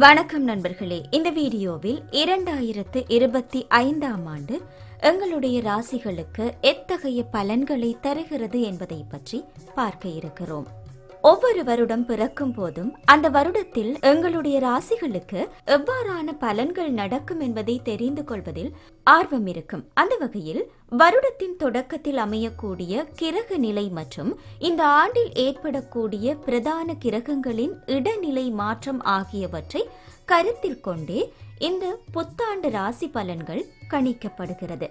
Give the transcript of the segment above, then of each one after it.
வணக்கம் நண்பர்களே. இந்த வீடியோவில் இரண்டாயிரத்து இருபத்தி ஐந்தாம் ஆண்டு எங்களுடைய ராசிகளுக்கு எத்தகைய பலன்களை தருகிறது என்பதை பற்றி பார்க்க இருக்கிறோம். ஒவ்வொரு வருடம் பிறக்கும் போதும் அந்த வருடத்தில் எங்களுடைய ராசிகளுக்கு எவ்வாறான பலன்கள் நடக்கும் என்பதை தெரிந்து கொள்வதில் ஆர்வம் இருக்கும். அந்த வகையில் வருடத்தின் தொடக்கத்தில் அமையக்கூடிய கிரக நிலை மற்றும் இந்த ஆண்டில் ஏற்படக்கூடிய பிரதான கிரகங்களின் இடநிலை மாற்றம் ஆகியவற்றை கருத்தில் கொண்டே இந்த புத்தாண்டு ராசி பலன்கள் கணிக்கப்படுகிறது.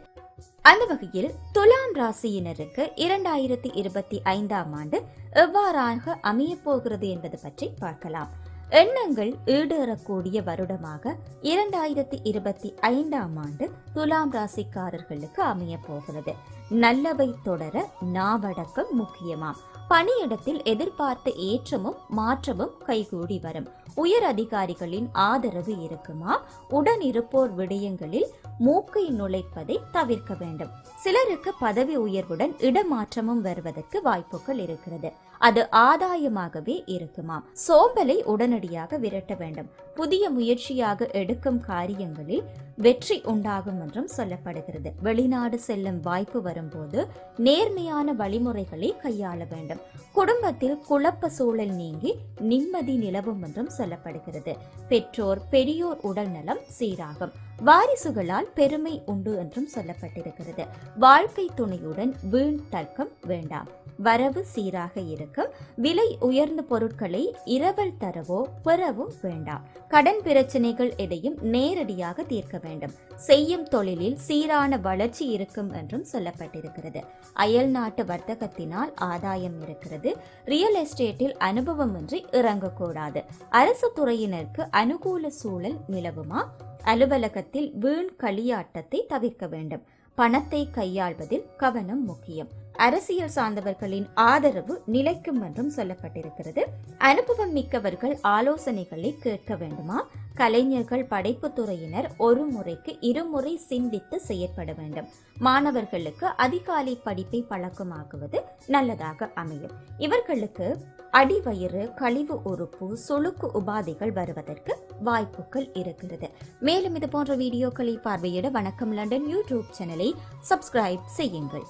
அந்த வகையில் துலாம் ராசியினருக்கு இரண்டாயிரத்தி இருபத்தி ஐந்தாம் ஆண்டு எவ்வாறாக அமையப் போகிறது என்பது பற்றி பார்க்கலாம். எண்ணங்கள் ஈடேறக்கூடிய வருடமாக இரண்டாயிரத்தி இருபத்தி ஐந்தாம் ஆண்டு துலாம் ராசிக்காரர்களுக்கு அமைய போகிறது. நல்லவை தொடர நாவடக்கம் முக்கியமாம். பணியிடத்தில் எதிர்பார்த்த ஏற்றமும் மாற்றமும் கைகூடி வரும். உயர் அதிகாரிகளின் ஆதரவு இருக்குமா? உடன் இருப்போர் விடயங்களில் மூக்கை நுழைப்பதை தவிர்க்க வேண்டும். சிலருக்கு பதவி உயர்வுடன் இடமாற்றமும் வருவதற்கு வாய்ப்புகள் இருக்கிறது. அது ஆதாயமாகவே இருக்குமாம். சோம்பலை உடனடியாக விரட்ட வேண்டும். புதிய முயற்சியாக எடுக்கும் காரியங்களில் வெற்றி உண்டாகும் என்றும் சொல்லப்படுகிறது. வெளிநாடு செல்லும் வாய்ப்பு வரும்போது நேர்மையான வழிமுறைகளை கையாள வேண்டும். குடும்பத்தில் குழப்ப சூழல் நீங்கி நிம்மதி நிலவும் என்றும் சொல்லப்படுகிறது. பெற்றோர் பெரியோர் உடல் நலம் சீராகும். வாரிசுகளால் பெருமை உண்டு என்றும் சொல்லப்பட்டிருக்கிறது. வாழ்க்கை துணையுடன் வீண் தர்க்கம் வேண்டாம். வரவு சீராக இருக்கும். விலை உயர்ந்த பொருட்களை இரவல் தரவோ பெறவோ வேண்டாம். கடன் பிரச்சனைகள் எதையும் நேரடியாக தீர்க்க வேண்டும். செய்யும் தொழிலில் சீரான வளர்ச்சி இருக்கும் என்றும் சொல்லப்பட்டிருக்கிறது. அயல் நாட்டு வர்த்தகத்தினால் ஆதாயம் இருக்கிறது. ரியல் எஸ்டேட்டில் அனுபவமின்றி இறங்கக்கூடாது. அரசு துறையினருக்கு அனுகூல சூழல் நிலவுமா? அலுவலகத்தில் வீண் களியாட்டத்தை தவிர்க்க வேண்டும். பணத்தை கையாள்வதில் கவனம் முக்கியம். அரசியல் சார்ந்தவர்களின் ஆதரவு நிலைக்கும் என்றும் சொல்லப்பட்டிருக்கிறது. அனுபவம் மிக்கவர்கள் ஆலோசனைகளை கேட்க வேண்டுமா? கலைஞர்கள் படைப்பு துறையினர் ஒரு முறைக்கு இருமுறை சிந்தித்து செயற்பட வேண்டும். மாணவர்களுக்கு அதிகாலை படிப்பை பழக்கமாக்குவது நல்லதாக அமையும். இவர்களுக்கு அடிவயிறு கழிவு உறுப்பு சுளுக்கு உபாதைகள் வருவதற்கு வாய்ப்புகள் இருக்கிறது. மேலும் இது போன்ற வீடியோக்களை பார்வையிட வணக்கம் லண்டன் யூடியூப் சேனலை சப்ஸ்கிரைப் செய்யுங்கள்.